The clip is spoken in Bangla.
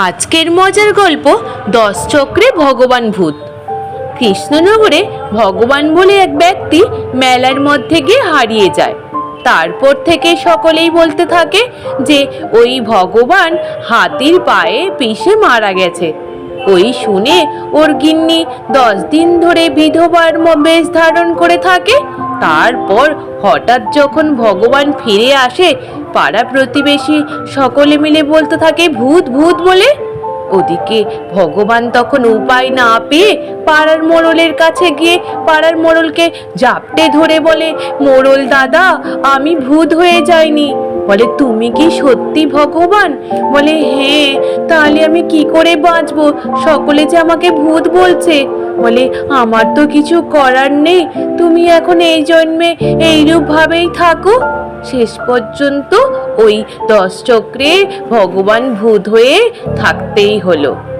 আজকের মজার গল্প দশ চক্রে ভগবান ভূত। কৃষ্ণনগরে ভগবান বলে এক ব্যক্তি মেলার মধ্যে গিয়ে হারিয়ে যায়। তারপর থেকে সকলেই বলতে থাকে যে ওই ভগবান হাতির পায়ে পিষে মারা গেছে। ওই শুনে ওর গিন্নি দশ দিন ধরে বিধবার বেশ ধারণ করে থাকে তারপর হঠাৎ যখন ভগবান ফিরে আসে, পাড়া প্রতিবেশী সকলে মিলে বলতে থাকে, ভূত ভূত বলে। ওদিকে ভগবান তখন উপায় না পেয়ে পাড়ার মোড়লের কাছে গিয়ে পাড়ার মোড়লকে জাপটে ধরে বলে, মোড়ল দাদা, আমি ভূত হয়ে যাইনি। বলে, তুমি কি সত্যি ভগবান? বলে হ্যাঁ তাহলে আমি কি করে বাঁচবো? সকলে যে আমাকে ভূত বলছে। বলে, আমার তো কিছু করার নেই। তুমি এখন এই জন্মে এইরূপভাবেই থাকো। শেষ পর্যন্ত ওই দশ চক্রে ভগবান ভূত হয়ে থাকতেই হলো।